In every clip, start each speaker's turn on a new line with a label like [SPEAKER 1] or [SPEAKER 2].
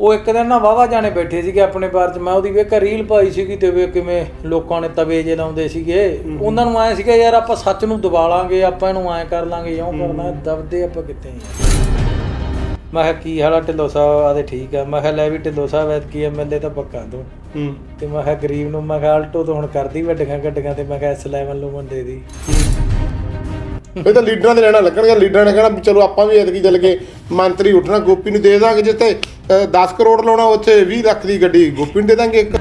[SPEAKER 1] ਉਹ ਇੱਕ ਦਿਨ ਨਾ ਵਾਵਾ ਜਾਣੇ ਬੈਠੇ ਸੀਗੇ ਆਪਣੇ ਬਾਰ ਚ। ਮੈਂ ਉਹਦੀ ਵੇਖ ਰੀਲ ਪਾਈ ਸੀਗੀ ਤੇ ਵੇ ਕਿਵੇਂ ਲੋਕਾਂ ਨੇ ਤਵੇ ਜੇ ਲਾਉਂਦੇ ਸੀਗੇ। ਉਹਨਾਂ ਨੂੰ ਐ ਸੀਗਾ ਯਾਰ ਆਪਾਂ ਸੱਚ ਨੂੰ ਦਬਾ ਲਾਂਗੇ ਆਪਾਂ ਇਹਨੂੰ ਐ ਕਰ ਲਾਂਗੇ ਇਉਂ ਕਰਨਾ ਦਬਦੇ ਆਪਾਂ ਕਿੱਥੇ ਆ? ਮੈਂ ਕਿਹਾ ਕੀ ਹਾਲਾ ਢਿੱਲੋਂ ਸਾਹਿਬ? ਆਦੇ ਠੀਕ ਆ। ਮੈਂ ਕਿਹਾ ਲੈ ਵੀ ਢਿੱਲੋਂ ਸਾਹਿਬ ਐਤਕੀ ਐਮਐਲਏ ਤਾਂ ਪੱਕਾ ਦੋ
[SPEAKER 2] ਹੂੰ।
[SPEAKER 1] ਤੇ ਮੈਂ ਕਿਹਾ ਗਰੀਬ ਨੂੰ? ਮੈਂ ਕਿਹਾ ਆਲਟੋ ਤੋਂ ਹੁਣ ਕਰਦੀ ਵੱਡੀਆਂ ਗੱਡੀਆਂ ਤੇ। ਮੈਂ ਕਿਹਾ ਇਸ ਲੈਵਲ ਨੂੰ ਮੁੰਡੇ ਦੀ।
[SPEAKER 2] ਇਹ ਤਾਂ ਲੀਡਰਾਂ ਦੇ ਲੈਣਾ ਲੱਗਣਗੇ ਲੀਡਰਾਂ ਨੇ ਕਹਿਣਾ ਚਲੋ ਆਪਾਂ ਵੀ ਐਤਕੀ ਚੱਲ ਕੇ ਮੰਤਰੀ ਉੱਠਣਾ ਗੋਪੀ ਨੂੰ ਦੇ ਦਾਂਗੇ ਜਿੱਥੇ 10 ਕਰੋੜ ਲਾਉਣਾ ਉੱਥੇ 20 ਲੱਖ ਦੀ ਗੱਡੀ ਗੋਪੀ ਨੂੰ ਦੇ ਦਾਂਗੇ ਇੱਕ।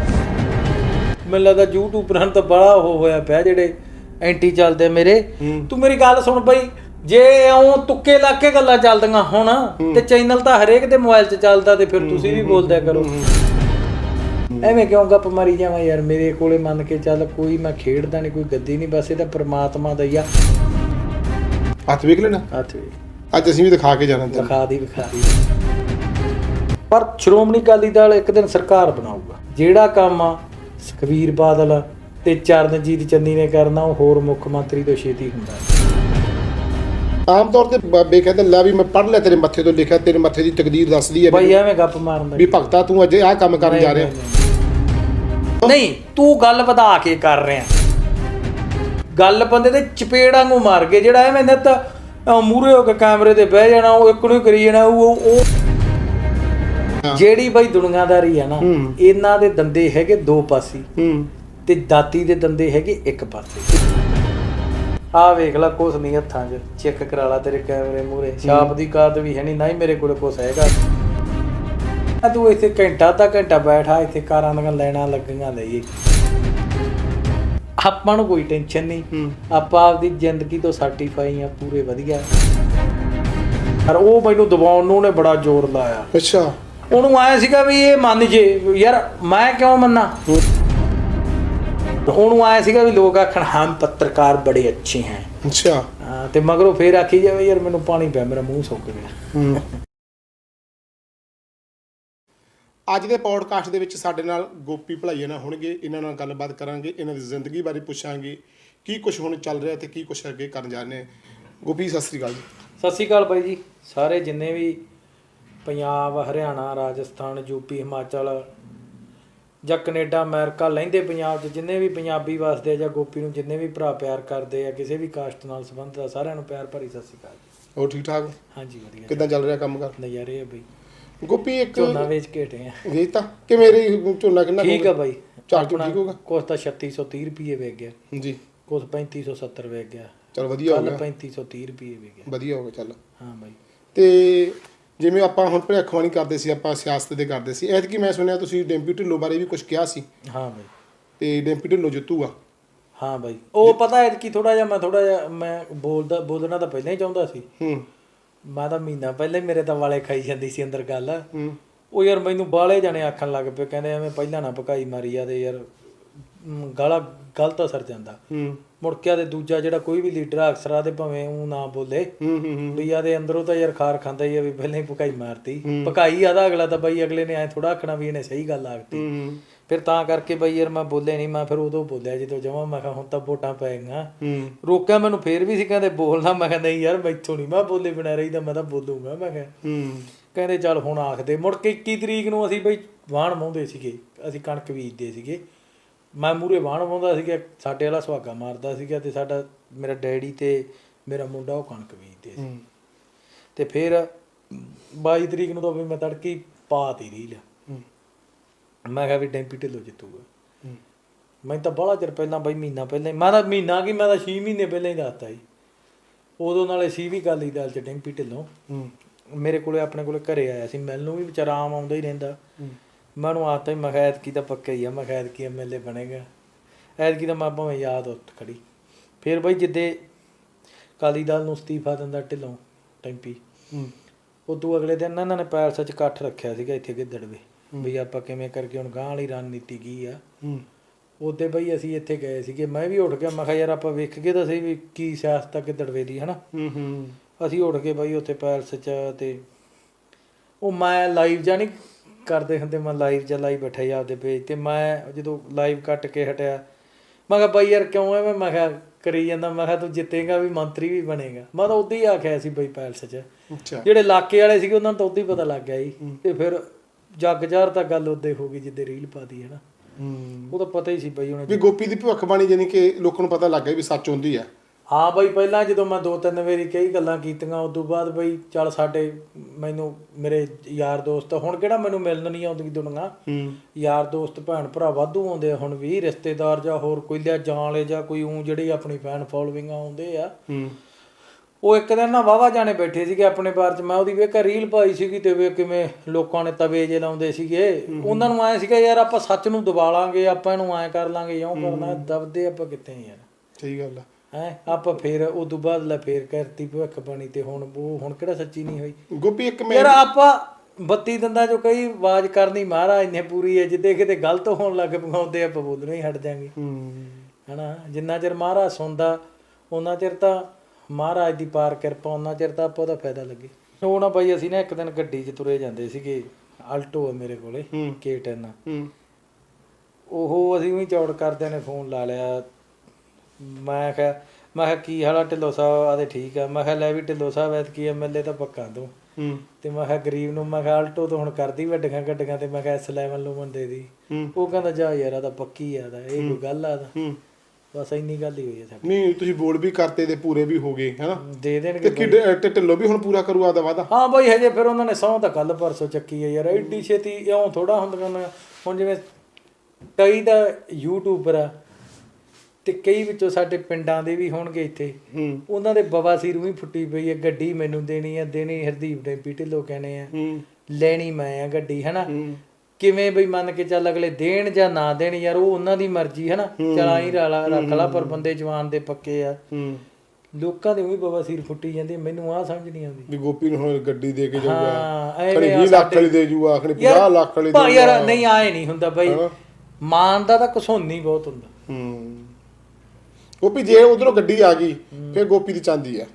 [SPEAKER 1] ਮੈਨੂੰ ਲੱਗਦਾ YouTube ਰਨ ਤਾਂ ਬੜਾ ਉਹ ਹੋਇਆ ਪਿਆ ਜਿਹੜੇ ਐਂਟੀ ਚੱਲਦੇ ਮੇਰੇ। ਤੂੰ ਮੇਰੀ ਗੱਲ ਸੁਣ ਬਈ ਜੇ ਇਉਂ ਤੁੱਕੇ ਲਾ ਕੇ ਗੱਲਾਂ ਚੱਲਦੀਆਂ ਹੁਣ ਤੇ ਚੈਨਲ ਤਾਂ ਹਰੇਕ ਦੇ ਮੋਬਾਈਲ 'ਚ ਚੱਲਦਾ ਤੇ ਫਿਰ ਤੁਸੀਂ ਵੀ ਬੋਲਦਿਆ ਕਰੋ। ਐਵੇਂ ਕਿਉਂ ਗੱਪ ਮਾਰੀ ਜਾਵਾਂ ਯਾਰ ਮੇਰੇ ਕੋਲੇ ਮੰਨ ਕੇ ਚੱਲ ਕੋਈ ਮੈਂ ਖੇਡਦਾ ਨਹੀਂ ਕੋਈ ਗੱਦੀ ਨਹੀਂ ਬਸ ਇਹ ਤਾਂ ਪ੍ਰਮਾਤਮਾ ਦਾ ਹੀ ਆ।
[SPEAKER 2] ਹੱਥ ਵੇਖ ਲੈਣਾ।
[SPEAKER 1] ਹੱਥ
[SPEAKER 2] ਅੱਜ ਅਸੀਂ ਵੀ ਦਿਖਾ ਕੇ ਜਾਣਾ ਤੈਨੂੰ।
[SPEAKER 1] ਵਿਖਾ ਦੀ ਵਿਖਾ ਦੀ। ਪਰ ਸ਼੍ਰੋਮਣੀ ਅਕਾਲੀ ਦਲ ਇੱਕ ਦਿਨ ਸਰਕਾਰ ਬਣਾਊਗਾ। ਜਿਹੜਾ ਕੰਮ ਆ ਸੁਖਬੀਰ ਬਾਦਲ ਤੇ ਚਰਨਜੀਤ ਚੰਨੀ ਨੇ ਕਰਨਾ ਉਹ ਹੋਰ ਮੁੱਖ ਮੰਤਰੀ ਤੋਂ ਛੇਤੀ ਹੁੰਦਾ।
[SPEAKER 2] ਆਮ ਤੌਰ ਤੇ ਬਾਬੇ ਕਹਿੰਦੇ ਲੈ ਵੀ ਮੈਂ ਪੜ੍ਹ ਲਿਆ ਤੇਰੇ ਮੱਥੇ ਤੋਂ ਲਿਖਿਆ ਤੇਰੇ ਮੱਥੇ ਦੀ ਤਕਦੀਰ ਦੱਸਦੀ ਹੈ
[SPEAKER 1] ਬਈ ਐਵੇਂ ਗੱਪ ਮਾਰਨ ਦਾ
[SPEAKER 2] ਵੀ ਭਗਤਾ ਤੂੰ ਅੱਜ ਆਹ ਕੰਮ ਕਰਨ ਜਾ ਰਿਹਾ।
[SPEAKER 1] ਨਹੀਂ ਤੂੰ ਗੱਲ ਵਧਾ ਕੇ ਕਰ ਰਿਹਾ। ਗੱਲ ਬੰਦੇ ਦੇ ਚਪੇੜ ਵਾਂਗੂ ਮਾਰ ਕੇ ਜਿਹੜਾ ਐਵੇਂ ਨਿੱਤ ਮੂਰੇ ਹੋ ਕੇ ਕੈਮਰੇ ਤੇ ਬਹਿ ਜਾਣਾ ਉਹ ਇੱਕ ਨੂੰ ਹੀ ਕਰੀ ਜਾਣਾ ਉਹ ਉਹ ਜਿਹੜੀ ਬਈ ਦੁਨੀਆਦਾਰੀ ਹੈ ਨਾ। ਇਹਨਾਂ ਦੇ ਦੰਦੇ ਹੈਗੇ ਦੋ ਪਾਸੇ। ਤੇ ਦਾਤੀ ਦੇ ਦੰਦੇ ਹੈਗੇ ਇੱਕ ਪਾਸੇ। ਆਹ ਵੇਖ ਲੈ ਕੁਛ ਨਹੀਂ ਹੱਥਾਂ 'ਚ। ਚੈੱਕ ਕਰਾ ਲਾ ਤੇਰੇ ਕੈਮਰੇ ਮੂਰੇ ਛਾਪ ਦੀ ਕਾਰਡ ਵੀ ਹੈ ਨਹੀਂ ਨਾ ਹੀ ਮੇਰੇ ਕੋਲ ਕੁਛ ਹੈਗਾ। ਆ ਤੂੰ ਇੱਥੇ ਘੰਟਾ ਤਾਂ ਘੰਟਾ ਬੈਠਾ ਇੱਥੇ ਕਾਰਾਂ ਦੀਆਂ ਲੈਣਾ ਲੱਗੀਆਂ ਲਈਏ ਆਪਾਂ ਨੂੰ ਕੋਈ ਟੈਨਸ਼ਨ ਨਹੀਂ ਆਪਾਂ ਆਪਦੀ ਜ਼ਿੰਦਗੀ ਤੋਂ ਸਰਟੀਫਾਈ ਆ ਪੂਰੇ ਵਧੀਆ। ਪਰ ਉਹ ਮੈਨੂੰ ਦਬਾਉਣ ਨੂੰ ਉਹਨੇ ਬੜਾ ਜ਼ੋਰ ਲਾਇਆ।
[SPEAKER 2] ਅੱਛਾ।
[SPEAKER 1] ਉਹਨੂੰ ਆਇਆ ਸੀਗਾ ਵੀ ਇਹ ਮੰਨ ਜੇ ਯਾਰ ਮੈਂ ਕਿਉਂ ਮੰਨਾਂ? ਉਹਨੂੰ ਆਇਆ ਸੀਗਾ ਵੀ ਲੋਕ ਆਖਣ ਹਮ ਪੱਤਰਕਾਰ ਬੜੇ ਅੱਛੇ ਹੈ।
[SPEAKER 2] ਅੱਛਾ।
[SPEAKER 1] ਤੇ ਮਗਰੋਂ ਫੇਰ ਆਖੀ ਜਾਵੇ ਯਾਰ ਮੈਨੂੰ ਪਾਣੀ ਪਿਆ ਮੇਰਾ ਮੂੰਹ ਸੁੱਕ ਗਿਆ।
[SPEAKER 2] ਅੱਜ ਦੇ ਪੌਡਕਾਸਟ ਦੇ ਵਿੱਚ ਸਾਡੇ ਨਾਲ ਗੋਪੀ ਭਲਾਈਆ ਨਾਲ ਹੋਣਗੇ ਇਹਨਾਂ ਨਾਲ ਗੱਲਬਾਤ ਕਰਾਂਗੇ ਇਹਨਾਂ ਦੀ ਜ਼ਿੰਦਗੀ ਬਾਰੇ ਪੁੱਛਾਂਗੇ ਕੀ ਕੁਝ ਹੁਣ ਚੱਲ ਰਿਹਾ ਤੇ ਕੀ ਕੁਝ ਅੱਗੇ ਕਰਨ ਜਾ ਰਹੇ ਨੇ। ਗੋਪੀ ਸਤਿ ਸ੍ਰੀ ਅਕਾਲ ਜੀ।
[SPEAKER 1] ਸਤਿ ਸ਼੍ਰੀ ਅਕਾਲ ਬਾਈ ਜੀ ਸਾਰੇ ਜਿੰਨੇ ਵੀ ਪੰਜਾਬ ਹਰਿਆਣਾ ਰਾਜਸਥਾਨ ਯੂਪੀ ਹਿਮਾਚਲ ਜਾਂ ਕੈਨੇਡਾ ਅਮਰੀਕਾ ਲਹਿੰਦੇ ਪੰਜਾਬ 'ਚ ਜਿੰਨੇ ਵੀ ਪੰਜਾਬੀ ਵਸਦੇ ਆ ਜਾਂ ਗੋਪੀ ਨੂੰ ਜਿੰਨੇ ਵੀ ਭਰਾ ਪਿਆਰ ਕਰਦੇ ਆ ਕਿਸੇ ਵੀ ਕਾਸਟ ਨਾਲ ਸੰਬੰਧਿਤ ਆ ਸਾਰਿਆਂ ਨੂੰ ਪਿਆਰ ਭਰੀ ਸਤਿ ਸ਼੍ਰੀ ਅਕਾਲ ਜੀ।
[SPEAKER 2] ਹੋਰ ਠੀਕ ਠਾਕ?
[SPEAKER 1] ਹਾਂਜੀ ਵਧੀਆ
[SPEAKER 2] ਕਿੱਦਾਂ ਚੱਲ ਰਿਹਾ ਕੰਮ ਕਰ?
[SPEAKER 1] ਨਜ਼ਾਰੇ ਆ ਬਈ।
[SPEAKER 2] ਗੋਪੀ ਇੱਕ
[SPEAKER 1] ਝੋਨਾ ਵੇਚ ਕੇ ਹਟੇ ਆ।
[SPEAKER 2] ਵੇਚ ਤਾਂ। ਕਿ ਮੇਰੀ ਝੋਨਾ ਕਿੰਨਾ
[SPEAKER 1] ਠੀਕ ਆ ਬਾਈ।
[SPEAKER 2] ਝਾੜ ਝੂੜ ਠੀਕ ਹੋਊਗਾ?
[SPEAKER 1] ਕੁਛ ਤਾਂ 3630 ਰੁਪਏ ਵੇਚ ਗਿਆ।
[SPEAKER 2] ਜੀ।
[SPEAKER 1] ਕੁਛ 3570 ਵੇਚ ਗਿਆ।
[SPEAKER 2] ਚਲ ਵਧੀਆ ਹੋ ਗਿਆ।
[SPEAKER 1] 3530 ਰੁਪਏ ਵੇਚ ਗਿਆ।
[SPEAKER 2] ਵਧੀਆ ਹੋ ਗਿਆ ਚੱਲ।
[SPEAKER 1] ਹਾਂ ਬਾਈ।
[SPEAKER 2] ਤੇ ਜਿਵੇਂ ਆਪਾਂ ਹੁਣ ਭਵਿੱਖਬਾਣੀ ਕਰਦੇ ਸੀ ਆਪਾਂ ਸਿਆਸਤ ਦੇ ਕਰਦੇ ਸੀ ਐਤਕੀ ਮੈਂ ਸੁਣਿਆ ਤੁਸੀਂ ਡੈਂਪੀ ਢਿੱਲੋਂ ਬਾਰੇ ਵੀ ਕੁਝ ਕਿਹਾ ਸੀ।
[SPEAKER 1] ਹਾਂ ਬਾਈ।
[SPEAKER 2] ਤੇ ਡੈਂਪੀ ਢਿੱਲੋਂ ਜਿੱਤੂਗਾ
[SPEAKER 1] ਹਾਂ ਬਾਈ। ਉਹ ਪਤਾ ਹੈ ਕਿ ਥੋੜਾ ਜਿਹਾ ਮੈਂ ਥੋੜਾ ਜਿਹਾ ਮੈਂ ਬੋਲਦਾ ਬੋਲਣਾ ਤਾਂ ਪਹਿਲਾਂ ਹੀ ਚਾਹੁੰਦਾ ਸੀ।
[SPEAKER 2] ਹੂੰ।
[SPEAKER 1] ਮੈਂ ਤਾਂ ਮਹੀਨਾ ਪਹਿਲਾਂ ਹੀ ਮੇਰੇ ਤਾਂ ਵਾਲੇ ਖਾਈ ਜਾਂਦੀ ਸੀ ਅੰਦਰ ਗੱਲ।
[SPEAKER 2] ਹੂੰ।
[SPEAKER 1] ਉਹ ਯਾਰ ਮੈਨੂੰ ਬਾਲੇ ਜਾਣੇ ਆਖਣ ਲੱਗ ਪਏ ਕਹਿੰਦੇ ਐਵੇਂ ਪਹਿਲਾਂ ਨਾ ਪਕਾਈ ਮਾਰੀ ਆ ਤੇ ਯਾਰ ਗਾਲਾ ਗਲਤ ਅਸਰ ਜਾਂਦਾ।
[SPEAKER 2] ਹੂੰ।
[SPEAKER 1] ਮੁੜ ਕੇ ਤੇ ਦੂਜਾ ਜਿਹੜਾ ਕੋਈ ਵੀ ਲੀਡਰ ਆ ਅਕਸਰਾਂ ਦੇ ਭਾਵੇਂ ਉਹ ਨਾ ਬੋਲੇ।
[SPEAKER 2] ਹੂੰ ਹੂੰ ਹੂੰ।
[SPEAKER 1] ਵੀ ਅੰਦਰੋਂ ਤਾਂ ਯਾਰ ਖਾਰ ਖਾਂਦਾ ਹੀ ਆ ਵੀ ਪਹਿਲਾਂ ਹੀ ਪਕਾਈ ਮਾਰਤੀ। ਪਕਾਈ ਆਦਾ ਅਗਲਾ ਤਾਂ ਬਾਈ ਅਗਲੇ ਨੇ ਐ ਥੋੜਾ ਆਖਣਾ ਵੀ ਇਹਨੇ ਸਹੀ ਗੱਲ ਆਖਤੀ। ਫਿਰ ਤਾਂ ਕਰਕੇ ਬਾਈ ਯਾਰ ਮੈਂ ਬੋਲੇ ਨਹੀਂ ਮੈਂ ਫਿਰ ਉਦੋਂ ਬੋਲਿਆ ਜਦੋਂ ਜਮਾ ਮੈਂ ਕਿਹਾ ਹੁਣ ਤਾਂ ਵੋਟਾਂ ਪੈ ਗਈਆਂ ਰੋਕਿਆ ਮੈਨੂੰ ਫੇਰ ਵੀ ਸੀ ਕਹਿੰਦੇ ਬੋਲਣਾ ਮੈਂ ਕਹਿੰਦਾ ਨਹੀਂ ਯਾਰ ਮੈਥੋਂ ਨਹੀਂ ਮੈਂ ਬੋਲੇ ਬਿਨਾ ਰਹੀਦਾ ਮੈਂ ਤਾਂ ਬੋਲੂੰਗਾ ਮੈਂ ਕਿਹਾ। ਕਹਿੰਦੇ ਚੱਲ ਹੁਣ ਆਖਦੇ ਮੁੜ ਕੇ 21 ਤਰੀਕ ਨੂੰ ਅਸੀਂ ਬਈ ਵਾਹਣ ਵਾਉਂਦੇ ਸੀਗੇ ਅਸੀਂ ਕਣਕ ਬੀਜਦੇ ਸੀਗੇ। ਮੈਂ ਮੂਰੇ ਵਾਹਣ ਵਾਉਂਦਾ ਸੀਗਾ ਸਾਡੇ ਵਾਲਾ ਸੁਹਾਗਾ ਮਾਰਦਾ ਸੀਗਾ ਤੇ ਸਾਡਾ ਮੇਰਾ ਡੈਡੀ ਤੇ ਮੇਰਾ ਮੁੰਡਾ ਉਹ ਕਣਕ ਬੀਜਦੇ ਸੀ।
[SPEAKER 2] ਹੂੰ।
[SPEAKER 1] ਤੇ ਫਿਰ 22 ਤਰੀਕ ਨੂੰ ਤਾਂ ਵੀ ਮੈਂ ਤੜਕੀ ਪਾਤੀ ਰੀਲ।
[SPEAKER 2] ਹੂੰ।
[SPEAKER 1] ਮੈਂ ਕਿਹਾ ਵੀ ਡੈਂਪੀ ਢਿੱਲੋਂ ਜਿੱਤੂਗਾ।
[SPEAKER 2] ਹੂੰ।
[SPEAKER 1] ਮੈਂ ਤਾਂ ਬੜਾ ਚਿਰ ਪਹਿਲਾਂ ਬਈ ਮਹੀਨਾ ਪਹਿਲਾਂ ਹੀ- ਮੈਂ ਤਾਂ ਮਹੀਨਾ ਕੀ ਮੈਂ ਤਾਂ 6 ਮਹੀਨੇ ਪਹਿਲਾਂ ਹੀ ਦੱਸਤਾ ਜੀ। ਉਦੋਂ ਨਾਲੇ ਸੀ ਵੀ ਕਾਲੀ ਦਲ ਚ ਡੈਂਪੀ ਢਿੱਲੋਂ।
[SPEAKER 2] ਹੂੰ।
[SPEAKER 1] ਮੇਰੇ ਕੋਲੇ ਆਪਣੇ ਕੋਲੇ ਘਰੇ ਆਇਆ ਸੀ ਮੈਨੂੰ ਵੀ ਵਿਚਾਰਾ ਆਮ ਆਉਂਦਾ ਹੀ ਰਹਿੰਦਾ।
[SPEAKER 2] ਹੂੰ।
[SPEAKER 1] ਮੈਂ ਉਹਨੂੰ ਆਤਾ ਹੀ ਮੈਂ ਕਿਹਾ ਐਤਕੀ ਤਾਂ ਪੱਕਾ ਹੀ ਆ ਮੈਂ ਕਿਹਾ ਐਤਕੀ ਐਮਐਲਏ ਬਣੇਗਾ। ਐਤਕੀ ਤਾਂ ਮੈਂ ਭਾਵੇਂ ਯਾਦ ਉੱਠ ਖੜੀ। ਫਿਰ ਬਈ ਜਿੱਦੇ ਕਾਲੀ ਦਲ ਨੂੰ ਅਸਤੀਫਾ ਦਿੰਦਾ ਢਿੱਲੋਂ ਟੈਂਪੀ
[SPEAKER 2] ਹੂੰ।
[SPEAKER 1] ਉਦੋਂ ਅਗਲੇ ਦਿਨ ਨਾ ਇਹਨਾਂ ਨੇ ਪੈਲਸ 'ਚ ਇਕੱਠ ਰੱਖਿਆ ਸੀਗਾ ਇੱਥੇ ਗਿੱਦੜਵੇ ਵੀ ਆਪਾਂ ਕਿਵੇਂ ਕਰਕੇ ਹੁਣ ਗਾਂ ਵਾਲੀ ਰਣਨੀਤੀ ਕੀ ਆ।
[SPEAKER 2] ਹੂੰ।
[SPEAKER 1] ਉਹਦੇ ਬਈ ਅਸੀਂ ਇੱਥੇ ਗਏ ਸੀਗੇ ਮੈਂ ਵੀ ਉੱਠ ਗਿਆ ਮੈਂ ਕਿਹਾ ਯਾਰ ਆਪਾਂ ਵੇਖ ਕੇ ਤਾਂ ਸਹੀ ਵੀ ਕੀ ਸਿਆਸਤ ਆ ਗਿੱਦੜਵੇ ਦੀ ਹਨਾ?
[SPEAKER 2] ਹੂੰ ਹੂੰ।
[SPEAKER 1] ਅਸੀਂ ਉੱਠ ਕੇ ਬਈ ਉੱਥੇ ਪੈਲਸ 'ਚ ਤੇ ਉਹ ਮੈਂ ਲਾਈਵ ਜਾਂ ਨਹੀਂ ਕਰਦੇ ਹੁੰਦੇ ਮੈਂ ਲਾਈਵ ਜਾਂ ਲਾਈਵ ਬੈਠਾ ਜੀ ਆਪਦੇ ਪੇਜ ਤੇ ਮੈਂ ਜਦੋਂ ਲਾਈਵ ਕੱਟ ਕੇ ਹਟਿਆ ਮੈਂ ਕਿਹਾ ਬਾਈ ਯਾਰ ਕਿਉਂ ਐਵੇਂ? ਮੈਂ ਕਿਹਾ ਕਰੀ ਜਾਂਦਾ ਮੈਂ ਕਿਹਾ ਤੂੰ ਜਿੱਤੇਗਾ ਵੀ ਮੰਤਰੀ ਵੀ ਬਣੇਗਾ। ਮੈਂ ਤਾਂ ਉਦੋਂ ਹੀ ਆਖਿਆ ਸੀ ਬਈ ਪੈਲਸ 'ਚ। ਜਿਹੜੇ ਇਲਾਕੇ ਵਾਲੇ ਸੀਗੇ ਉਹਨਾਂ ਨੂੰ ਤਾਂ ਉਦੋਂ ਹੀ ਪਤਾ ਲੱਗ ਗਿਆ ਜੀ। ਤੇ ਫਿਰ ਜੱਗ ਜਾਰ ਤਾਂ ਗੱਲ ਉਦੇ ਹੋ ਗਈ ਜਿੱਦੇ ਰੀਲ ਪਾਦੀ ਹੈ ਨਾ।
[SPEAKER 2] ਹੂੰ।
[SPEAKER 1] ਉਹ ਤਾਂ ਪਤਾ ਹੀ ਸੀ ਬਈ ਉਹਨੇ
[SPEAKER 2] ਵੀ ਗੋਪੀ ਦੀ ਭਵਿੱਖਬਾਣੀ ਜਾਨੀ ਕਿ ਲੋਕਾਂ ਨੂੰ ਪਤਾ ਲੱਗ ਗਿਆ ਵੀ ਸੱਚ ਹੁੰਦੀ ਆ
[SPEAKER 1] ਹਾਂ ਬਈ ਪਹਿਲਾਂ ਜਦੋਂ ਮੈਂ ਦੋ ਤਿੰਨ ਵਾਰੀ ਕਈ ਗੱਲਾਂ ਕੀਤੀਆਂ ਉਸ ਤੋਂ ਬਾਅਦ ਬਈ ਚੱਲ ਸਾਡੇ ਮੈਨੂੰ ਮੇਰੇ ਯਾਰ ਦੋਸਤ ਹੁਣ ਕਿਹੜਾ ਮੈਨੂੰ ਮਿਲਣ ਨਹੀਂ ਆਉਂਦੀ ਦੁਨੀਆ? ਯਾਰ ਦੋਸਤ ਭੈਣ ਭਰਾ ਵਾਧੂ ਆਉਂਦੇ ਹੁਣ ਵੀ ਰਿਸ਼ਤੇਦਾਰ ਜਾਂ ਹੋਰ ਕੋਈ ਲਿਆ ਜਾਣ ਵਾਲੇ ਜਾਂ ਕੋਈ ਉਂ ਜਿਹੜੀ ਆਪਣੀ ਫੈਨ ਫੋਲੋਇੰਗ ਆਉਂਦੇ ਆ। ਉਹ ਇੱਕ ਦਿਨ ਨਾ ਵਾਵਾ ਜਾਣੇ ਬੈਠੇ ਸੀਗੇ ਆਪਣੇ ਬਾਰ ਚ ਮੈਂ ਉਹਦੀ ਵੇਖ ਰੀਲ ਪਾਈ ਸੀਗੀ ਤੇ ਵੇ ਕਿਵੇਂ ਲੋਕਾਂ ਨੇ ਤਵੇ ਜੇ ਲਾਉਂਦੇ ਸੀਗੇ। ਉਹਨਾਂ ਨੂੰ ਐ ਸੀਗਾ ਯਾਰ ਆਪਾਂ ਸੱਚ ਨੂੰ ਦਬਾ ਲਾਂਗੇ ਆਪਾਂ ਇਹਨੂੰ ਐ ਕਰ ਲਾਂਗੇ ਇਉਂ ਕਰਨਾ ਦਬਦੇ ਆਪਾਂ ਕਿੱਥੇ ਯਾਰ?
[SPEAKER 2] ਸਹੀ ਗੱਲ ਆ।
[SPEAKER 1] ਹੈ? ਆਪਾਂ ਫੇਰ ਉਹ ਤੋਂ ਬਾਅਦ ਲੈ ਫੇਰ ਕਰਤੀ ਭਵਿੱਖ ਬਣੀ ਤੇ ਹੁਣ ਉਹ ਹੁਣ ਕਿਹੜਾ ਸੱਚੀ ਨਹੀਂ ਹੋਈ।
[SPEAKER 2] ਗੋਪੀ ਇੱਕ ਮੈਂ
[SPEAKER 1] ਯਾਰ ਆਪਾਂ ਬੱਤੀ ਦੰਦਾਂ ਚੋਂ ਕਈ ਆਵਾਜ਼ ਕਰਨੀ ਮਹਾਰਾਜ ਨੇ ਪੂਰੀ ਹੈ ਜਿੱਦੇ ਕਿਤੇ ਗਲਤ ਹੋਣ ਲੱਗ ਪਗਾਉਂਦੇ ਆਪਾਂ ਬੋਲਣੋਂ ਹੀ ਹਟ ਜਾਾਂਗੇ।
[SPEAKER 2] ਹੂੰ।
[SPEAKER 1] ਹਨਾ? ਜਿੰਨਾ ਚਿਰ ਮਹਾਰਾਜ ਸੁਣਦਾ ਉਹਨਾਂ ਚਿਰ ਤਾਂ ਮਹਾਰਾਜ ਦੀ ਪਾਰ ਕਿਰਪਾ ਉਹਨਾਂ ਚਿਰ ਤਾਂ ਆਪਾਂ ਉਹਦਾ ਫਾਇਦਾ ਲੱਗੇ। ਉਹ ਨਾ ਬਾਈ ਅਸੀਂ ਨਾ ਇੱਕ ਦਿਨ ਗੱਡੀ 'ਚ ਤੁਰੇ ਜਾਂਦੇ ਸੀਗੇ ਆਲਟੋ ਆ ਮੇਰੇ ਕੋਲੇ
[SPEAKER 2] ਹੂੰ।
[SPEAKER 1] K10
[SPEAKER 2] ਹੂੰ।
[SPEAKER 1] ਉਹ ਅਸੀਂ ਵੀ ਚੌੜ ਕਰਦਿਆਂ ਨੇ ਫੋਨ ਲਾ ਲਿਆ। ਮੈਂ ਕਿਹਾ ਮੈਂ ਕਿਹਾ ਕੀ ਹਾਲ ਆ ਢਿੱਲੋਂ ਸਾਹਿਬ? ਆਦੇ ਠੀਕ ਆ। ਮੈਂ ਕਿਹਾ ਲੈ ਵੀ ਢਿੱਲੋਂ ਸਾਹਿਬ ਐਤ ਕੀ ਐਮਐਲਏ ਤਾਂ ਪੱਕਾ ਤੂੰ।
[SPEAKER 2] ਹੂੰ।
[SPEAKER 1] ਤੇ ਮੈਂ ਕਿਹਾ ਗਰੀਬ ਨੂੰ? ਮੈਂ ਕਿਹਾ ਆਲਟੋ ਤੋਂ ਹੁਣ ਕਰਦੀ ਵੱਡੀਆਂ ਗੱਡੀਆਂ ਤੇ। ਮੈਂ ਕਿਹਾ ਐਸ ਲੈਵਲ ਨੂੰ ਬੰਦੇ ਦੀ।
[SPEAKER 2] ਹੂੰ।
[SPEAKER 1] ਉਹ ਕਹਿੰਦਾ ਜਾ ਯਾਰ ਆ ਤਾਂ ਪੱਕੀ ਆ। ਦਾ ਇਹ ਕੋਈ ਗੱਲ ਆ ਦਾ
[SPEAKER 2] ਹੂੰ।
[SPEAKER 1] ਬਸ ਇੰਨੀ ਗੱਲ ਹੀ ਹੋਈ ਹੈ ਸਾਡੀ।
[SPEAKER 2] ਨਹੀਂ ਤੁਸੀਂ ਬੋਲ ਵੀ ਕਰਤੇ ਤੇ ਪੂਰੇ ਵੀ ਹੋ ਗਏ ਹੈਨਾ?
[SPEAKER 1] ਦੇ
[SPEAKER 2] ਤੇ
[SPEAKER 1] ਦੇਣਗੇ
[SPEAKER 2] ਕਿ ਤੇ ਢਿੱਲੋਂ ਵੀ ਹੁਣ ਪੂਰਾ ਕਰੂ ਆਦਾ ਵਾਦਾ
[SPEAKER 1] ਹਾਂ ਬਈ ਹਜੇ ਫਿਰ ਉਹਨਾਂ ਨੇ ਸਹੁੰ ਤਾਂ ਕੱਲ ਪਰਸੋਂ ਚੱਕੀ ਹੈ ਯਾਰ। ਐਡੀ ਛੇਤੀ ਇਉਂ ਥੋੜਾ ਹੁੰਦੀਆਂ ਨੇ। ਹੁਣ ਜਿਵੇਂ ਕਈ ਤਾਂ ਯੂਟਿਊਬਰ ਆ ਤੇ ਕਈ ਵਿੱਚੋਂ ਸਾਡੇ ਪਿੰਡਾਂ ਦੇ ਵੀ ਹੋਣਗੇ ਇੱਥੇ।
[SPEAKER 2] ਹੂੰ।
[SPEAKER 1] ਉਹਨਾਂ ਦੇ ਬਵਾਸੀਰ ਵੀ ਫੁੱਟੀ ਪਈ ਹੈ ਗੱਡੀ ਮੈਨੂੰ ਦੇਣੀ ਹੈ ਦੇਣੀ ਹਰਦੀਪ ਨੇ ਪੀਟੇ ਲੋ ਕਹਿੰਦੇ ਆ।
[SPEAKER 2] ਹੂੰ।
[SPEAKER 1] ਲੈਣੀ ਮੈਂ ਆ ਗੱਡੀ ਹਨਾ?
[SPEAKER 2] ਹੂੰ।
[SPEAKER 1] ਕਿਵੇਂ ਬਈ ਮੰਨ ਕੇ ਚੱਲ ਅਗਲੇ ਦੇਣ ਜਾਂ ਨਾ ਦੇਣ ਯਾਰ ਉਹ ਉਹਨਾਂ ਦੀ ਮਰਜ਼ੀ ਹਨਾ? ਚਲਾਈ ਰਾਲਾ ਰੱਖ ਲਾ ਪਰ ਬੰਦੇ ਜਵਾਨ ਦੇ ਪੱਕੇ ਆ।
[SPEAKER 2] ਹੂੰ।
[SPEAKER 1] ਲੋਕਾਂ ਦੇ ਵੀ ਬਵਾਸੀਰ ਫੁੱਟੀ ਜਾਂਦੀ ਮੈਨੂੰ ਆ ਸਮਝ ਨਹੀਂ ਆਉਂਦੀ।
[SPEAKER 2] ਵੀ ਗੋਪੀ ਨੂੰ ਹੁਣ ਗੱਡੀ ਦੇ ਕੇ ਜਾਊਗਾ।
[SPEAKER 1] ਹਾਂ ਐਵੇਂ
[SPEAKER 2] 20 ਲੱਖ ਵਾਲੀ ਦੇ ਜੂਗਾ ਆਖਣੀ 50 ਲੱਖ ਵਾਲੀ ਦੇ
[SPEAKER 1] ਯਾਰ ਨਹੀਂ ਆਏ ਨਹੀਂ ਹੁੰਦਾ ਬਈ। ਮਾਨ ਦਾ ਤਾਂ ਕਸੋਨੀ ਬਹੁਤ ਹੁੰਦਾ।
[SPEAKER 2] ਹੂੰ। ਗੋਪੀ ਜੇ ਉਧਰੋਂ ਗੱਡੀ ਆ ਗਈ ਫਿਰ ਗੋਪੀ ਦੀ ਚਾਂਦੀ ਆ।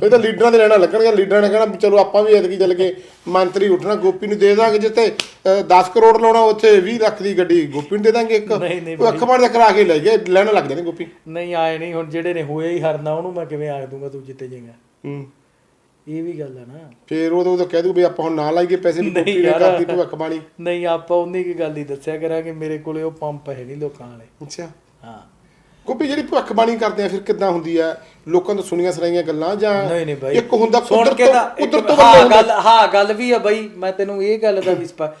[SPEAKER 2] ਫਿਰ ਤਾਂ ਲੀਡਰਾਂ ਦੇ ਲੈਣਾ ਲੱਗਣਗੇ ਲੀਡਰਾਂ ਨੇ ਕਹਿਣਾ ਚਲੋ ਆਪਾਂ ਵੀ ਐਤਕੀ ਚੱਲ ਕੇ ਮੰਤਰੀ ਉੱਠਣਾ ਗੋਪੀ ਨੂੰ ਦੇ ਦਾਂਗੇ ਜਿੱਥੇ ਅ, 10 ਕਰੋੜ ਲਾਉਣਾ ਉੱਥੇ 20 ਲੱਖ ਦੀ ਗੱਡੀ ਗੋਪੀ ਨੂੰ ਦੇ ਦਾਂਗੇ ਇੱਕ। ਉਹ ਅੱਖਾਂ ਦਾ ਕਰਾ ਕੇ ਲੈ ਗਏ ਲੈਣਾ ਲੱਗ ਜਾਣੇ ਗੋਪੀ।
[SPEAKER 1] ਨਹੀਂ ਆਏ ਨਹੀਂ ਹੁਣ ਜਿਹੜੇ ਨੇ ਹੋਇਆ ਹੀ ਹਰਨਾ ਉਹਨੂੰ ਮੈਂ ਕਿਵੇਂ ਆਖ ਦੂੰਗਾ ਤੂੰ ਜਿੱਤੇ ਜਾਏਗਾ।
[SPEAKER 2] ਹੂੰ।
[SPEAKER 1] ਇਹ ਵੀ ਗੱਲ ਹੈ ਨਾ।
[SPEAKER 2] ਫਿਰ ਉਹ ਉਹ ਕਹਿ ਦੂ ਵੀ ਆਪਾਂ ਹੁਣ ਨਾ ਲਾਈਏ ਪੈਸੇ ਵੀ ਗੋਪੀ ਨੇ। ਕਰਤੀ ਭਵਿੱਖ ਬਾਣੀ।
[SPEAKER 1] ਨਹੀਂ ਆਪਾਂ ਉਨੀ ਕੀ ਗੱਲ ਹੀ ਦੱਸਿਆ ਕਰਾਂਗੇ ਮੇਰੇ ਕੋਲੇ ਉਹ ਪੰਪ ਹੈ ਨਹੀਂ ਲੋਕਾਂ ਵਾਲੇ।
[SPEAKER 2] ਅੱਛਾ।
[SPEAKER 1] ਹਾਂ।
[SPEAKER 2] ਗੋਪੀ ਜਿਹੜੀ ਭਵਿੱਖ ਬਾਣੀ ਕਰਦੇ ਆ ਫਿਰ ਕਿੱਦਾਂ ਹੁੰਦੀ ਆ? ਲੋਕਾਂ ਤੋਂ ਸੁਣੀਆਂ ਸੁਣਾਈਆਂ ਗੱਲਾਂ ਜਾਂ
[SPEAKER 1] ਨਹੀਂ ਨਹੀਂ ਬਾਈ।
[SPEAKER 2] ਇੱਕ ਹੁੰਦਾ ਕੁਦਰਤ ਤੋਂ ਕੁਦਰਤ ਤੋਂ
[SPEAKER 1] ਹਾਂ ਗੱਲ ਹਾਂ ਗੱਲ ਵੀ ਆ ਬਾਈ। ਮੈਂ ਤੈਨੂੰ ਇਹ ਗੱਲ ਦਾ ਵੀ ਸਪਾ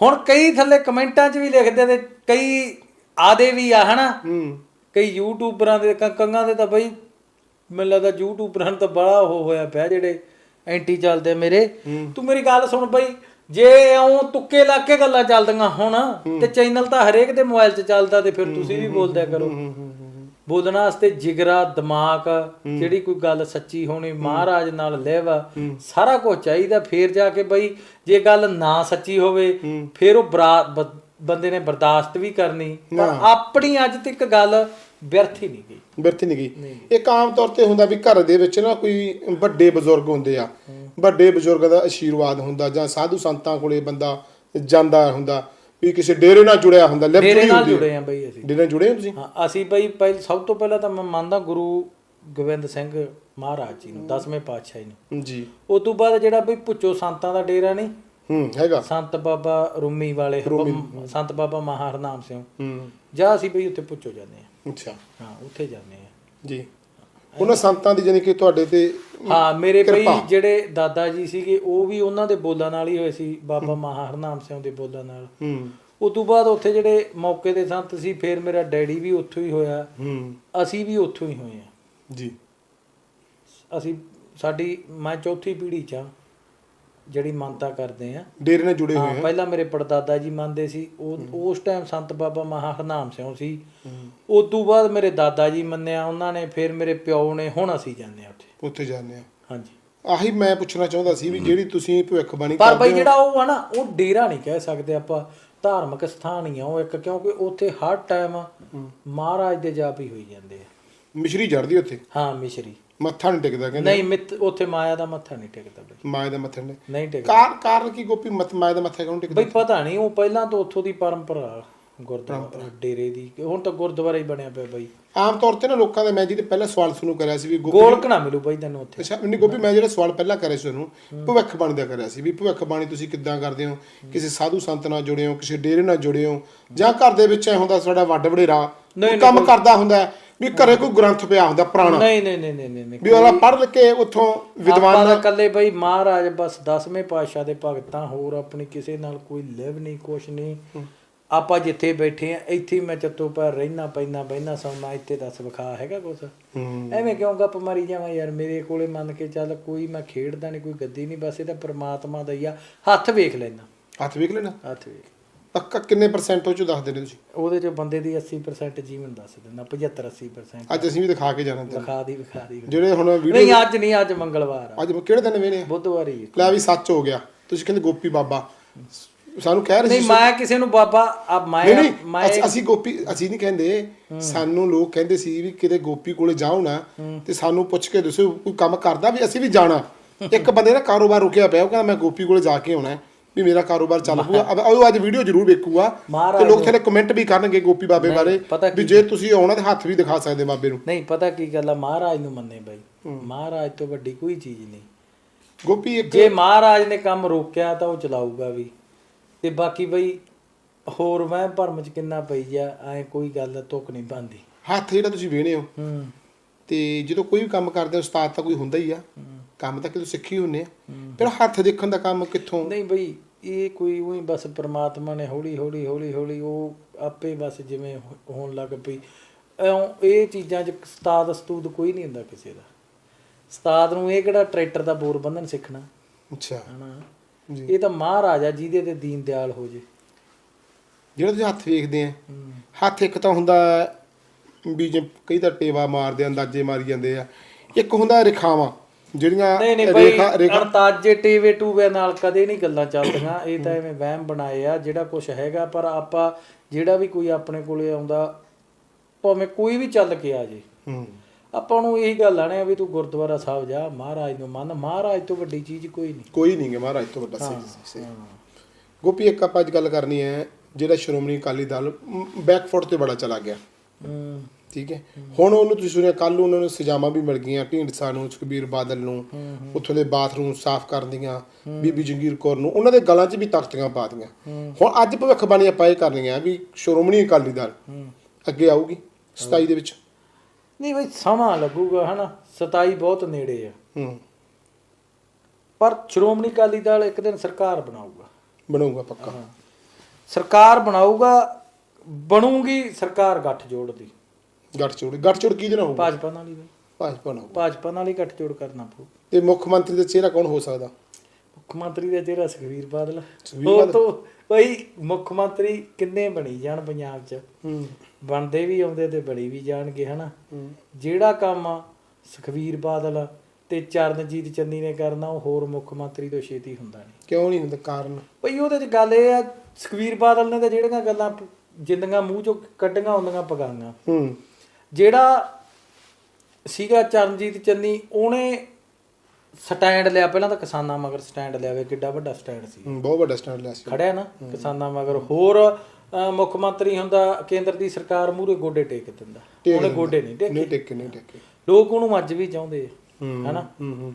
[SPEAKER 1] ਹੁਣ ਕਈ ਥੱਲੇ ਕਮੈਂਟਾਂ 'ਚ ਵੀ ਲਿਖਦੇ ਤੇ ਕਈ ਆਦੇ ਵੀ ਆ ਹਨਾ?
[SPEAKER 2] ਹੂੰ।
[SPEAKER 1] ਕਈ ਯੂਟਿਊਬਰਾਂ ਦੇ ਕੰਗਾਂ ਦੇ ਤਾਂ ਬਈ ਮੈਨੂੰ ਲੱਗਦਾ ਯੂਟਿਊਬਰਾਂ ਨੂੰ ਤਾਂ ਬੜਾ ਉਹ ਹੋਇਆ ਪਿਆ ਜਿਹੜੇ ਐਂਟੀ ਚੱਲਦੇ ਮੇਰੇ। ਤੂੰ ਮੇਰੀ ਗੱਲ ਸੁਣ ਬਈ ਜੇ ਇਉਂ ਤੁੱਕੇ ਲਾ ਕੇ ਗੱਲਾਂ ਚੱਲਦੀਆਂ ਹੁਣ ਤੇ ਚੈਨਲ ਤਾਂ ਹਰੇਕ ਦੇ ਮੋਬਾਈਲ 'ਚ ਚੱਲਦਾ ਤੇ ਫਿਰ ਤੁਸੀਂ ਵੀ ਬੋਲਦਿਆ ਕਰੋ। ਬੋਲਣ ਵਾਸਤੇ ਜਿਗਰਾ ਦਿਮਾਗ ਜਿਹੜੀ ਕੋਈ ਗੱਲ ਸੱਚੀ ਹੋਣੀ ਮਹਾਰਾਜ ਨਾਲ ਲਿਵ ਸਾਰਾ ਕੁਝ ਚਾਹੀਦਾ ਫੇਰ ਜਾ ਕੇ ਬਈ ਜੇ ਗੱਲ ਨਾ ਸੱਚੀ ਹੋਵੇ ਫੇਰ ਉਹ ਬੰਦੇ ਨੇ ਬਰਦਾਸ਼ਤ ਵੀ ਕਰਨੀ ਪਰ ਆਪਣੀ ਅੱਜ ਤੱਕ ਗੱਲ ਵਿਅਰਥ ਹੀ ਨਹੀਂ ਗਈ।
[SPEAKER 2] ਬਿਰਥ ਨਹੀਂ ਗਈ। ਇੱਕ ਆਮ ਤੌਰ ਤੇ ਹੁੰਦਾ ਵੀ ਘਰ ਦੇ ਵਿੱਚ ਨਾ ਕੋਈ ਵੱਡੇ ਬਜ਼ੁਰਗ ਹੁੰਦੇ ਆ ਵੱਡੇ ਬਜ਼ੁਰਗਾਂ ਦਾ ਆਸ਼ੀਰਵਾਦ ਹੁੰਦਾ ਜਾਂ ਸਾਧੂ ਸੰਤਾਂ ਕੋਲੇ ਬੰਦਾ ਜਾਂਦਾ ਹੁੰਦਾ ਵੀ ਕਿਸੇ ਡੇਰੇ ਨਾਲ ਜੁੜਿਆ ਹੁੰਦਾ
[SPEAKER 1] ਮੇਰੇ
[SPEAKER 2] ਜੁੜੀ
[SPEAKER 1] ਨਾਲ ਜੁੜੇ ਆ ਬਈ ਅਸੀਂ।
[SPEAKER 2] ਡੇਰੇ ਨਾਲ ਜੁੜੇ ਹੋ ਤੁਸੀਂ?
[SPEAKER 1] ਹਾਂ ਅਸੀਂ ਬਈ ਪਹਿਲ ਸਭ ਤੋਂ ਪਹਿਲਾਂ ਤਾਂ ਮੈਂ ਮੰਨਦਾ ਗੁਰੂ ਗੋਬਿੰਦ ਸਿੰਘ ਮਹਾਰਾਜ ਜੀ ਨੂੰ 10ਵੇਂ ਪਾਤਸ਼ਾਹ ਜੀ ਨੂੰ
[SPEAKER 2] ਜੀ।
[SPEAKER 1] ਉਸ ਤੋਂ ਬਾਅਦ ਜਿਹੜਾ ਬਈ ਭੁੱਚੋ ਸੰਤਾਂ ਦਾ ਡੇਰਾ ਨਹੀਂ?
[SPEAKER 2] ਹੂੰ ਹੈਗਾ।
[SPEAKER 1] ਸੰਤ ਬਾਬਾ ਰੂਮੀ ਵਾਲੇ ਸੰਤ ਬਾਬਾ ਮਹਾ ਹਰਨਾਮ ਸਿੰਘ।
[SPEAKER 2] ਹੂੰ।
[SPEAKER 1] ਜਾਂ ਅਸੀਂ ਬਈ ਉੱਥੇ ਪੁੱਛੋ ਜਾਂਦੇ ਆ।
[SPEAKER 2] ਅੱਛਾ।
[SPEAKER 1] ਹਾਂ ਉੱਥੇ ਜਾਂਦੇ ਆ।
[SPEAKER 2] ਜੀ। ਉਹਨਾਂ ਸੰਤਾਂ ਦੀ ਜਾਨੀ ਕਿ ਤੁਹਾਡੇ ਤੇ
[SPEAKER 1] ਹਾਂ ਮੇਰੇ
[SPEAKER 2] ਕਿਰਪਾ।
[SPEAKER 1] ਜਿਹੜੇ ਦਾਦਾ ਜੀ ਸੀਗੇ ਉਹ ਵੀ ਉਹਨਾਂ ਦੇ ਬੋਲਾਂ ਨਾਲ ਹੀ ਹੋਏ ਸੀ ਬਾਬਾ ਮਹਾ ਹਰਨਾਮ ਸਿੰਘ ਦੇ ਬੋਲਾਂ ਨਾਲ।
[SPEAKER 2] ਹੂੰ।
[SPEAKER 1] ਉਸ ਤੋਂ ਬਾਅਦ ਉੱਥੇ ਜਿਹੜੇ ਮੌਕੇ ਦੇ ਸੰਤ ਸੀ ਫਿਰ ਮੇਰਾ ਡੈਡੀ ਵੀ ਉੱਥੋਂ ਹੀ ਹੋਇਆ।
[SPEAKER 2] ਹੂੰ।
[SPEAKER 1] ਅਸੀਂ ਵੀ ਉੱਥੋਂ ਹੀ ਹੋਏ ਆ
[SPEAKER 2] ਜੀ।
[SPEAKER 1] ਅਸੀਂ ਸਾਡੀ ਮੈਂ ਚੌਥੀ ਪੀੜ੍ਹੀ ਚ ਆ ਜਿਹੜੀ ਮੰਨਤਾ ਕਰਦੇ ਆ।
[SPEAKER 2] ਡੇਰੇ ਨਾਲ ਜੁੜੇ ਹੋਏ
[SPEAKER 1] ਹਾਂ ਪਹਿਲਾਂ ਮੇਰੇ ਪੜਦਾਦਾ ਜੀ ਮੰਨਦੇ ਸੀ। ਉਹ ਉਸ ਟਾਈਮ ਸੰਤ ਬਾਬਾ ਮਹਾ ਹਰਨਾਮ ਸਿੰਘ ਸੀ। ਉਸ ਤੋਂ ਬਾਅਦ ਮੇਰੇ ਦਾਦਾ ਜੀ ਮੰਨਿਆ ਉਹਨਾਂ ਨੇ ਫਿਰ ਮੇਰੇ ਪਿਓ ਨੇ ਹੁਣ ਅਸੀਂ ਜਾਂਦੇ ਆ ਉੱਥੇ।
[SPEAKER 2] ਉੱਥੇ ਜਾਂਦੇ ਆ
[SPEAKER 1] ਹਾਂਜੀ।
[SPEAKER 2] ਆਹੀ ਮੈਂ ਪੁੱਛਣਾ ਚਾਹੁੰਦਾ ਸੀ ਵੀ ਜਿਹੜੀ ਤੁਸੀਂ ਭਵਿੱਖਬਾਣੀ
[SPEAKER 1] ਪਰ
[SPEAKER 2] ਕਰਦੇ
[SPEAKER 1] ਬਈ
[SPEAKER 2] ਹੋ
[SPEAKER 1] ਜਿਹੜਾ ਉਹ ਆ ਨਾ ਉਹ ਡੇਰਾ ਨਹੀਂ ਕਹਿ ਸਕਦੇ ਆਪਾਂ। ਧਾਰਮਿਕ ਸਥਾਨ ਹੀ ਆ ਉਹ ਇੱਕ ਕਿਉਂਕਿ ਉੱਥੇ ਹਰ ਟਾਈਮ ਮਹਾਰਾਜ ਦੇ ਜਾਪ ਹੀ ਹੋਈ ਜਾਂਦੇ ਆ।
[SPEAKER 2] ਮਿਸ਼ਰੀ ਜੜਦੀ ਉੱਥੇ?
[SPEAKER 1] ਹਾਂ ਮਿਸ਼ਰੀ।
[SPEAKER 2] ਮੱਥਾ ਨਹੀਂ ਟਿਕਦਾ ਕਹਿੰਦੇ।
[SPEAKER 1] ਨਹੀਂ ਮਿੱਤ ਉੱਥੇ ਮਾਇਆ ਦਾ ਮੱਥਾ ਨਹੀਂ ਟੇਕਦਾ ਬਈ।
[SPEAKER 2] ਮਾਏ ਦਾ ਮੱਥਾ ਨਹੀਂ
[SPEAKER 1] ਨਹੀਂ ਟੇਕਦਾ।
[SPEAKER 2] ਕਾਰ ਕਾਰਨ ਕੀ ਗੋਪੀ ਮਤ ਮਾਏ ਦਾ ਮੱਥਾ ਕਿਉਂ ਟਿਕਦਾ
[SPEAKER 1] ਬਈ ਪਤਾ ਨਹੀਂ ਉਹ ਪਹਿਲਾਂ ਤੋਂ ਉੱਥੋਂ ਦੀ ਪਰੰਪਰਾ ਗੁਰਦੁਆਰਾ ਡੇਰੇ ਦੀ। ਹੁਣ ਤਾਂ ਗੁਰਦੁਆਰਾ ਹੀ ਬਣਿਆ ਪਿਆ ਬਾਈ।
[SPEAKER 2] ਆਮ ਤੌਰ ਤੇ ਨਾ ਲੋਕਾਂ ਦਾ ਮੈਂ ਜਿਹਦੇ ਪਹਿਲਾਂ ਸਵਾਲ ਤੁਹਾਨੂੰ ਕਰਿਆ ਸੀ ਵੀ ਗੋਪੀ
[SPEAKER 1] ਗੋਲਕ ਨਾ ਮਿਲੂ ਬਾਈ ਤੈਨੂੰ ਉੱਥੇ।
[SPEAKER 2] ਅੱਛਾ ਨਹੀਂ ਗੋਪੀ ਮੈਂ ਜਿਹੜਾ ਸਵਾਲ ਪਹਿਲਾਂ ਕਰਿਆ ਸੀ ਤੁਹਾਨੂੰ ਭਵਿੱਖ ਬਾਣੀ ਦਾ ਕਰਿਆ ਸੀ ਵੀ ਭਵਿੱਖ ਬਾਣੀ ਤੁਸੀਂ ਕਿੱਦਾਂ ਕਰਦੇ ਹੋ? ਕਿਸੇ ਸਾਧੂ ਸੰਤ ਨਾਲ ਜੁੜੇ ਹੋ ਕਿਸੇ ਡੇਰੇ ਨਾਲ ਜੁੜੇ ਹੋ ਜਾਂ ਘਰ ਦੇ ਵਿੱਚ ਐ ਹੁੰਦਾ ਤੁਹਾਡਾ ਵੱਡ ਵਡੇਰਾ ਕੰਮ ਕਰਦਾ ਹੁੰਦਾ ਵੀ ਘਰੇ ਕੋਈ ਗ੍ਰੰਥ ਪਿਆ ਹੁੰਦਾ ਪੁਰਾਣਾ।
[SPEAKER 1] ਨਹੀਂ ਨਹੀਂ ਨਹੀਂ ਨਹੀਂ ਨਹੀਂ
[SPEAKER 2] ਵੀ ਉਹਦਾ ਪੜ੍ਹ ਕੇ ਉੱਥੋਂ ਵਿਦਵਾਨ
[SPEAKER 1] ਆਪਾਂ ਤਾਂ ਇਕੱਲੇ ਬਈ ਮਹਾਰਾਜ ਬਸ 10ਵੇਂ ਪਾਤਸ਼ਾਹ ਦੇ ਭਗਤਾਂ ਹੋਰ ਆਪਣੀ ਕਿਸੇ ਨਾਲ ਕੋਈ ਲਿਵ ਨਹੀਂ ਕੁਛ ਨਹੀਂ। ਆਪਾਂ ਜਿੱਥੇ ਬੈਠੇ ਆ ਇੱਥੇ ਮੈਂ ਚੱਤੋ ਪਰ ਰਹਿਣਾ ਪੈਣਾ ਬਹਿਣਾ ਸੌਣਾ ਇੱਥੇ ਦੱਸ ਵਿਖਾ ਹੈਗਾ ਕੁਛ। ਐਵੇਂ ਕਿਉਂ ਗੱਪ ਮਾਰੀ ਜਾਵਾਂ ਯਾਰ ਮੇਰੇ ਕੋਲੇ ਮੰਨ ਕੇ ਚੱਲ ਕੋਈ ਮੈਂ ਖੇਡਦਾ ਨਹੀਂ ਕੋਈ ਗੱਦੀ ਨਹੀਂ ਬਸ ਇਹ ਤਾਂ ਪ੍ਰਮਾਤਮਾ ਦਾ ਹੀ ਆ। ਹੱਥ ਵੇਖ ਲੈਣਾ
[SPEAKER 2] ਹੱਥ ਵੇਖ ਲੈਣਾ
[SPEAKER 1] ਹੱਥ ਵੇਖ।
[SPEAKER 2] ਪੱਕਾ ਕਿੰਨੇ ਪਰਸੈਂਟ ਉਹ ਚ ਦੱਸਦੇ ਨੇ ਤੁਸੀਂ?
[SPEAKER 1] ਉਹਦੇ ਚ ਬੰਦੇ ਦੀ 80% ਜੀਵਨ ਦੱਸ ਦਿੰਦਾ 75 80%
[SPEAKER 2] ਅੱਜ ਅਸੀਂ ਵੀ ਦਿਖਾ ਕੇ ਜਾਣਾ ਤੈਨੂੰ।
[SPEAKER 1] ਵਿਖਾ ਦੀ ਵਿਖਾ ਦੀ।
[SPEAKER 2] ਜਿਹੜੇ ਹੁਣ ਵੀਡੀਓ
[SPEAKER 1] ਨਹੀਂ ਅੱਜ ਨਹੀਂ ਅੱਜ ਮੰਗਲਵਾਰ ਆ।
[SPEAKER 2] ਅੱਜ ਕਿਹੜੇ ਦਿਨ ਵੇਨੇ
[SPEAKER 1] ਬੁੱਧਵਾਰ ਹੀ ਆ।
[SPEAKER 2] ਲੈ ਵੀ ਸੱਚ ਹੋ ਗਿਆ। ਤੁਸੀਂ ਕਹਿੰਦੇ ਗੋਪੀ ਬਾਬਾ। ਸਾਨੂੰ ਕਹਿ ਰਹੇ
[SPEAKER 1] ਨਹੀਂ
[SPEAKER 2] ਸੀ
[SPEAKER 1] ਮੈਂ ਕਿਸੇ ਨੂੰ ਬਾਬਾ ਆ
[SPEAKER 2] ਨਹੀਂ
[SPEAKER 1] ਮੈਂ
[SPEAKER 2] ਨਹੀਂ
[SPEAKER 1] ਮੈਂ
[SPEAKER 2] ਅਸੀਂ- ਅਸੀਂ ਗੋਪੀ ਅਸੀਂ ਨਹੀਂ ਕਹਿੰਦੇ। ਸਾਨੂੰ ਲੋਕ ਕਹਿੰਦੇ ਸੀ ਵੀ ਕਿਤੇ ਗੋਪੀ ਕੋਲੇ ਜਾਓ ਨਾ ਤੇ ਸਾਨੂੰ ਪੁੱਛ ਕੇ ਦੱਸੋ ਕੋਈ ਕੰਮ ਕਰਦਾ ਵੀ ਅਸੀਂ ਵੀ ਜਾਣਾ। ਇੱਕ ਬੰਦੇ ਦਾ ਕਾਰੋਬਾਰ ਰੁਕਿਆ ਪਿਆ ਉਹ ਕਹਿੰਦਾ ਮੈਂ ਗੋਪੀ ਕੋਲੇ ਜਾ ਕੇ ਆਉਣਾ। ਵੀ ਮੇਰਾ ਕਾਰੋਬਾਰ ਚੱਲ ਪੂਗਾ ਅਬ ਉਹ ਅੱਜ ਵੀਡੀਓ ਜ਼ਰੂਰ ਵੇਖੂਗਾ। ਤੇ ਲੋਕ ਥੱਲੇ ਕਮੈਂਟ ਵੀ ਕਰਨਗੇ ਗੋਪੀ ਬਾਬੇ ਬਾਰੇ। ਵੀ ਜੇ ਤੁਸੀਂ ਆਉਣਾ ਤੇ ਹੱਥ ਵੀ ਦਿਖਾ ਸਕਦੇ ਬਾਬੇ ਨੂੰ।
[SPEAKER 1] ਨਹੀਂ ਪਤਾ ਕੀ ਗੱਲ ਆ? ਮਹਾਰਾਜ ਨੂੰ ਮੰਨੇ ਬਾਈ। ਮਹਾਰਾਜ ਤੋਂ ਵੱਡੀ ਕੋਈ ਚੀਜ਼ ਨਹੀਂ।
[SPEAKER 2] ਗੋਪੀ ਇੱਕ
[SPEAKER 1] ਜੇ ਮਹਾਰਾਜ ਨੇ ਕੰਮ ਰੋਕਿਆ ਤਾਂ ਉਹ ਚਲਾਊਗਾ ਵੀ। ਤੇ ਬਾਕੀ ਬਈ ਹੋਰ ਮੈਂ ਭਰਮ ਚ ਕਿੰਨਾ ਪਈ ਜਾ ਐ ਕੋਈ ਗੱਲ ਤੁਕ ਨਹੀਂ ਬੰਦੀ
[SPEAKER 2] ਹੱਥ ਜਿਹੜਾ ਤੁਸੀਂ ਵੇਹਣੇ ਹੋ।
[SPEAKER 1] ਹੂੰ।
[SPEAKER 2] ਤੇ ਜਦੋਂ ਕੋਈ ਵੀ ਕੰਮ ਕਰਦੇ ਉਸਤਾਦ ਤਾਂ ਕੋਈ ਹੁੰਦਾ ਹੀ ਆ। ਕੰਮ ਤਾਂ ਕਿਤੋਂ ਸਿੱਖੀ ਹੁੰਨੇ ਆ। ਫਿਰ ਹੱਥ ਦੇਖਣ ਦਾ ਕੰਮ ਕਿੱਥੋਂ?
[SPEAKER 1] ਨਹੀਂ ਬਈ ਇਹ ਕੋਈ ਉਹੀ ਬਸ ਪ੍ਰਮਾਤਮਾ ਨੇ ਹੌਲੀ ਹੌਲੀ ਹੌਲੀ ਹੌਲੀ ਉਹ ਆਪੇ ਬਸ ਜਿਵੇਂ ਹੋਣ ਲੱਗ ਪਈ। ਇਹ ਚੀਜ਼ਾਂ 'ਚ ਉਸਤਾਦ ਅਸਤੂਦ ਕੋਈ ਨਹੀਂ ਹੁੰਦਾ ਕਿਸੇ ਦਾ। ਉਸਤਾਦ ਨੂੰ ਇਹ ਕਿਹੜਾ ਟਰੈਕਟਰ ਦਾ ਬੋਰ ਬੰਨਣ ਸਿੱਖਣਾ?
[SPEAKER 2] ਅੱਛਾ।
[SPEAKER 1] ਹਨਾ?
[SPEAKER 2] ਜੀ।
[SPEAKER 1] ਇਹ ਤਾਂ ਮਹਾਰਾਜ ਜਿਹਦੇ ਤੇ ਦੀਨ ਦਿਆਲ ਹੋ ਜੇ।
[SPEAKER 2] ਜਿਹੜਾ ਤੁਸੀਂ ਹੱਥ ਵੇਖਦੇ ਆ ਹੱਥ ਇੱਕ ਤਾਂ ਹੁੰਦਾ ਵੀ ਜੇ ਕਈ ਤਾਂ ਟੇਵਾ ਮਾਰਦੇ ਅੰਦਾਜ਼ੇ ਮਾਰੀ ਜਾਂਦੇ ਆ ਇੱਕ ਹੁੰਦਾ ਰੇਖਾਵਾਂ। ਜਿਹੜੀਆਂ
[SPEAKER 1] ਨਹੀਂ ਨਹੀਂ ਬਈ
[SPEAKER 2] ਰੇਖਾ ਰੇਖਾ
[SPEAKER 1] ਅਣਤਾਜੇ ਟੀਵੇ ਟੂਵੇ ਨਾਲ ਕਦੇ ਨਹੀਂ ਗੱਲਾਂ ਚੱਲਦੀਆਂ। ਇਹ ਤਾਂ ਐਵੇਂ ਵਹਿਮ ਬਣਾਏ ਆ ਜਿਹੜਾ ਕੁਝ ਹੈਗਾ ਪਰ ਆਪਾਂ ਜਿਹੜਾ ਵੀ ਕੋਈ ਆਪਣੇ ਕੋਲੇ ਆਉਂਦਾ ਭਾਵੇਂ ਕੋਈ ਵੀ ਚੱਲ ਕੇ ਆ ਜੇ।
[SPEAKER 2] ਹੂੰ।
[SPEAKER 1] ਆਪਾਂ ਨੂੰ ਇਹੀ ਗੱਲ ਆਣੇ ਆ ਵੀ ਤੂੰ ਗੁਰਦੁਆਰਾ ਸਾਹਿਬ ਜਾ ਮਹਾਰਾਜ ਨੂੰ ਮੰਨ। ਮਹਾਰਾਜ ਤੋਂ ਵੱਡੀ ਚੀਜ਼ ਕੋਈ ਨਹੀਂ।
[SPEAKER 2] ਕੋਈ ਨਹੀਂ ਗੇ ਮਹਾਰਾਜ ਤੋਂ ਵੱਡਾ ਸਹੀ ਸਹੀ ਗੋਪੀ ਇੱਕ ਆਪਾਂ ਅੱਜ ਗੱਲ ਕਰਨੀ ਹੈ ਜਿਹੜਾ ਸ਼੍ਰੋਮਣੀ ਅਕਾਲੀ ਦਲ ਬੈਕਫੁੱਟ ਤੇ ਬੜਾ ਚਲਾ ਗਿਆ।
[SPEAKER 1] ਹੂੰ।
[SPEAKER 2] ਠੀਕ ਹੈ। ਹੁਣ ਉਹਨੂੰ ਤੁਸੀਂ ਸੁਣਿਆ ਕੱਲ ਨੂੰ ਉਹਨਾਂ ਨੂੰ ਸਜ਼ਾਵਾਂ ਵੀ ਮਿਲ ਗਈਆਂ ਢੀਂਡਸਾ ਨੂੰ ਸੁਖਬੀਰ ਬਾਦਲ ਨੂੰ ਉੱਥੋਂ ਦੇ ਬਾਥਰੂਮ ਸਾਫ਼ ਕਰਨ ਦੀਆਂ ਬੀਬੀ ਜੰਗੀਰ ਕੌਰ ਨੂੰ ਉਹਨਾਂ ਦੇ ਗਲਾਂ 'ਚ ਵੀ ਤਖਤੀਆਂ ਪਾ ਦਿੱਤੀਆਂ ਹੁਣ ਅੱਜ ਭਵਿੱਖ ਬਾਣੀ ਆਪਾਂ ਇਹ ਕਰਨੀਆਂ ਵੀ ਸ਼੍ਰੋਮਣੀ ਅਕਾਲੀ ਦਲ ਅੱਗੇ ਆਊਗੀ 27 ਦੇ ਵਿੱਚ।
[SPEAKER 1] ਨਹੀਂ ਬਈ ਸਮਾਂ ਲੱਗੂਗਾ ਹਨਾ? 27 ਬਹੁਤ ਨੇੜੇ ਆ।
[SPEAKER 2] ਹੂੰ।
[SPEAKER 1] ਪਰ ਸ਼੍ਰੋਮਣੀ ਅਕਾਲੀ ਦਲ ਇੱਕ ਦਿਨ ਸਰਕਾਰ ਬਣਾਊਗਾ।
[SPEAKER 2] ਬਣੂਗਾ ਪੱਕਾ।
[SPEAKER 1] ਸਰਕਾਰ ਬਣਾਊਗਾ ਬਣੂਗੀ ਸਰਕਾਰ ਗੱਠ ਜੋੜ ਦੀ।
[SPEAKER 2] ਗੱਠਜੋੜ ਗੱਠਜੋੜ ਕੀ ਜਨਾ ਹੋਊਗਾ?
[SPEAKER 1] ਭਾਜਪਾ ਨਾਲ ਹੀ ਬਈ।
[SPEAKER 2] ਭਾਜਪਾ ਨਾਲ।
[SPEAKER 1] ਭਾਜਪਾ ਨਾਲ ਹੀ ਗੱਠ ਜੋੜ ਕਰਨਾ ਪਊ।
[SPEAKER 2] ਤੇ ਮੁੱਖ ਮੰਤਰੀ ਦਾ ਚਿਹਰਾ ਕੌਣ ਹੋ ਸਕਦਾ?
[SPEAKER 1] ਮੁੱਖ ਮੰਤਰੀ ਦਾ ਚਿਹਰਾ ਸੁਖਵੀਰ ਬਾਦਲ।
[SPEAKER 2] ਸੁਖਬੀਰ
[SPEAKER 1] ਉਹ ਤੋਂ ਬਈ ਮੁੱਖ ਮੰਤਰੀ ਕਿੰਨੇ ਬਣੀ ਜਾਣ ਪੰਜਾਬ 'ਚ?
[SPEAKER 2] ਹੂੰ।
[SPEAKER 1] ਬਣਦੇ ਵੀ ਆਉਂਦੇ ਤੇ ਬੜੀ ਵੀ ਜਾਣਗੇ ਹਨਾ? ਜਿਹੜਾ ਕੰਮ ਆ ਸੁਖਵੀਰ ਬਾਦਲ ਤੇ ਚਰਨਜੀਤ ਚੰਨੀ ਨੇ ਕਰਨਾ ਉਹ ਹੋਰ ਮੁੱਖ ਮੰਤਰੀ ਤੋਂ ਛੇਤੀ ਹੁੰਦਾ ਨਹੀਂ।
[SPEAKER 2] ਕਿਉਂ ਨਹੀਂ ਹੁੰਦਾ ਕਾਰਨ?
[SPEAKER 1] ਬਈ ਉਹਦੇ 'ਚ ਗੱਲ ਇਹ ਆ ਸੁਖਵੀਰ ਬਾਦਲ ਨੇ ਤਾਂ ਜਿਹੜੀਆਂ ਗੱਲਾਂ ਪ- ਮੂੰਹ ਚੋਂ ਕੱਢੀਆਂ ਹੁੰਦੀਆਂ ਪਗਾਈਆਂ।
[SPEAKER 2] ਹੂੰ।
[SPEAKER 1] ਜਿਹੜਾ ਸੀਗਾ ਚਰਨਜੀਤ ਚੰਨੀ ਉਹਨੇ ਸਟੈਂਡ ਲਿਆ। ਪਹਿਲਾਂ ਤਾਂ ਕਿਸਾਨਾਂ ਮਗਰ ਸਟੈਂਡ ਲਿਆ ਵੇ ਕਿੱਡਾ ਵੱਡਾ ਸਟੈਂਡ ਸੀ।
[SPEAKER 2] ਬਹੁਤ ਵੱਡਾ ਸਟੈਂਡ ਲਿਆ ਸੀ।
[SPEAKER 1] ਖੜਿਆ ਨਾ ਕਿਸਾਨਾਂ ਮਗਰ। ਹੋਰ ਮੁੱਖ ਮੰਤਰੀ ਹੁੰਦਾ ਕੇਂਦਰ ਦੀ ਸਰਕਾਰ ਮੂਹਰੇ ਗੋਡੇ ਟੇਕ ਦਿੰਦਾ। ਉਹਨੇ ਗੋਡੇ ਨਹੀਂ ਟੇਕੇ
[SPEAKER 2] ਨਹੀਂ ਟੇਕੇ। ਨਹੀਂ ਟੇਕੇ।
[SPEAKER 1] ਲੋਕ ਉਹਨੂੰ ਅੱਜ ਵੀ ਚਾਹੁੰਦੇ ਆ।
[SPEAKER 2] ਹੂੰ
[SPEAKER 1] ਹਨਾ?
[SPEAKER 2] ਹੂੰ ਹੂੰ।